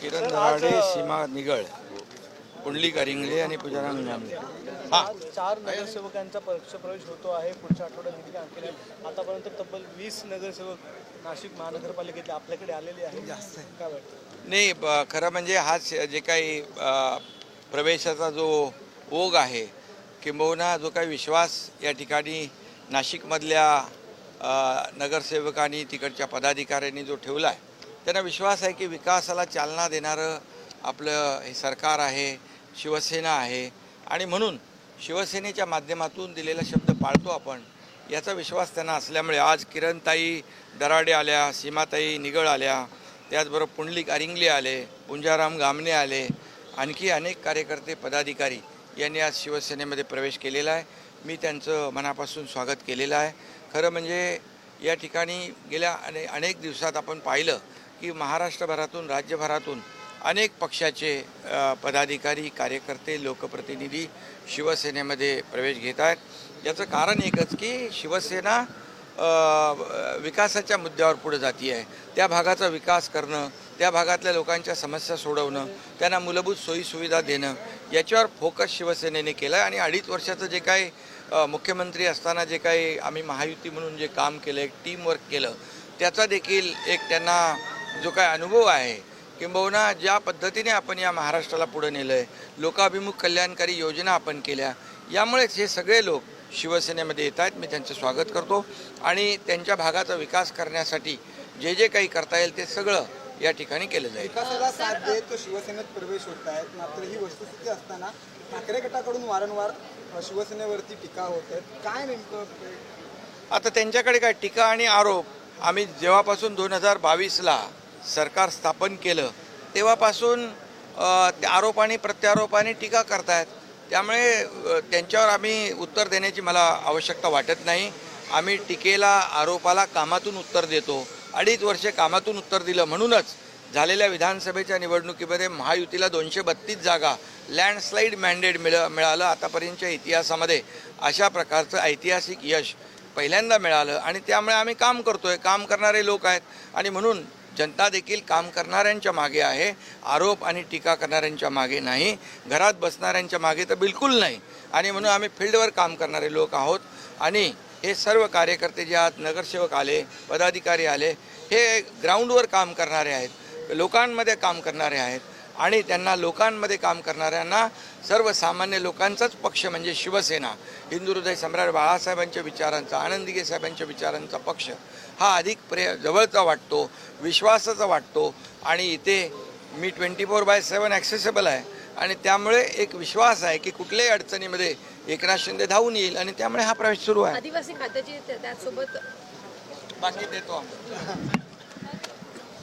किरण दराडे सीमा निगळ पुंडलिक अरिंगळे आणि पुजाराम हा. आज चार नगरसेवकांचा पक्षप्रवेश होतो आहे पुढच्या आठवड्यात देखील आणखी नाही. आतापर्यंत तब्बल वीस नगरसेवक नाशिक महानगरपालिकेतले आपल्याकडे आलेले आहेत. काय वाटतं? नाही ब- खरं म्हणजे हा श- जे काही अ, प्रवेशाचा जो ओघ आहे किंबहुना जो काही विश्वास या ठिकाणी नाशिकमधल्या अ, नगरसेवकांनी तिकडच्या पदाधिकाऱ्यांनी जो ठेवला आहे त्यांना विश्वास आहे की विकासाला चालना देणारं आपलं हे सरकार आहे शिवसेना आहे. आणि म्हणून शिवसेनेच्या माध्यमातून दिलेला शब्द पाळतो आपण याचा विश्वास त्यांना असल्यामुळे आज किरणताई दराडे आल्या सीमाताई निगळ आल्या त्याचबरोबर पुंडलिक अरिंगले आले पुंजाराम गामणे आले आणखी अनेक कार्यकर्ते पदाधिकारी यांनी आज शिवसेनेमध्ये प्रवेश केलेला आहे. मी त्यांचं मनापासून स्वागत केलेलं आहे. खरं म्हणजे या ठिकाणी गेल्या अने अनेक दिवसात आपण पाहिलं की महाराष्ट्रभरातून राज्यभरातून अनेक पक्षाचे पदाधिकारी कार्यकर्ते लोकप्रतिनिधी शिवसेनेमध्ये प्रवेश घेत आहेत. याचं कारण एकच की शिवसेना विकासाच्या मुद्द्यावर पुढे जाती आहे. त्या भागाचा विकास करणं त्या भागातल्या लोकांच्या समस्या सोडवणं त्यांना मूलभूत सोयीसुविधा देणं याच्यावर फोकस शिवसेनेने केला आहे आणि अडीच वर्षाचं जे काही मुख्यमंत्री असताना जे काही आम्ही महायुती म्हणून जे काम केलं एक टीमवर्क केलं त्याचा देखील एक त्यांना जो काय अनुभव आहे किंबहुना ज्या पद्धतीने आपण या महाराष्ट्राला पुढे नेलं आहे लोकाभिमुख कल्याणकारी योजना आपण केल्या यामुळेच हे सगळे लोक शिवसेनेमध्ये येत आहेत. मी त्यांचं स्वागत करतो. आणि त्यांच्या भागाचा विकास करण्यासाठी जे जे काही करता येईल ते सगळं या ठिकाणी केलं जाईल. विकासाला साथ देत शिवसेनेत प्रवेश होत आहेत मात्र ही वस्तुस्थिती असताना ठाकरे गटाकडून वारंवार शिवसेनेवरती टीका होत आहेत काय नेमकं आता त्यांच्याकडे काय टीका आणि आरोप आम्ही जेव्हापासून दोन हजार बावीसला सरकार स्थापन केलं तेव्हापासून अ, त्या आरोप आणि प्रत्यारोपाने टीका करतायत. त्यामुळे त्यांच्यावर आम्ही उत्तर देण्याची मला आवश्यकता वाटत नाही. आम्ही टीकेला आरोपाला कामातून उत्तर देतो. अडीच वर्षे कामातून उत्तर दिलं म्हणूनच झालेल्या विधानसभेच्या निवडणुकीमध्ये महायुतीला दोनशे बत्तीस जागा लँडस्लाईड मॅन्डेट मिळ मिळालं आतापर्यंतच्या इतिहासामध्ये. अशा प्रकारचं ऐतिहासिक यश पहिल्यांदा मिळालं आणि त्यामुळे आम्ही काम करतो आहे काम करणारे लोक आहेत. आणि म्हणून जनता देखील काम करणाऱ्यांच्या मागे आहे. आरोप आणि टीका करणाऱ्यांच्या मागे नाही. घरात बसणाऱ्यांच्या मागे तर बिलकुल नाही. आणि म्हणून आम्ही फील्डवर काम करणारे लोक आहोत. आणि हे सर्व कार्यकर्ते जे आहात नगरसेवक आले पदाधिकारी आले हे ग्राउंडवर काम करणारे आहेत. लोकांमध्ये काम करणारे आहेत. आणि त्यांना लोकांमध्ये काम करणाऱ्यांना सर्वसामान्य लोकांचाच पक्ष म्हणजे शिवसेना. हिंदू हृदय सम्राट बाळासाहेबांच्या विचारांचा आनंदीगे साहेबांच्या विचारांचा पक्ष. हा अधिक प्रे जवळचा वाटतो विश्वासाचा वाटतो आणि इथे मी twenty four by seven accessible आहे. आणि त्यामुळे एक विश्वास आहे की कुठल्याही अडचणीमध्ये एकनाथ शिंदे धावून येईल आणि त्यामुळे हा प्रवेश सुरू आहे. आदिवासी खात्याची त्या- त्याचसोबत बाकी देतो आम्ही.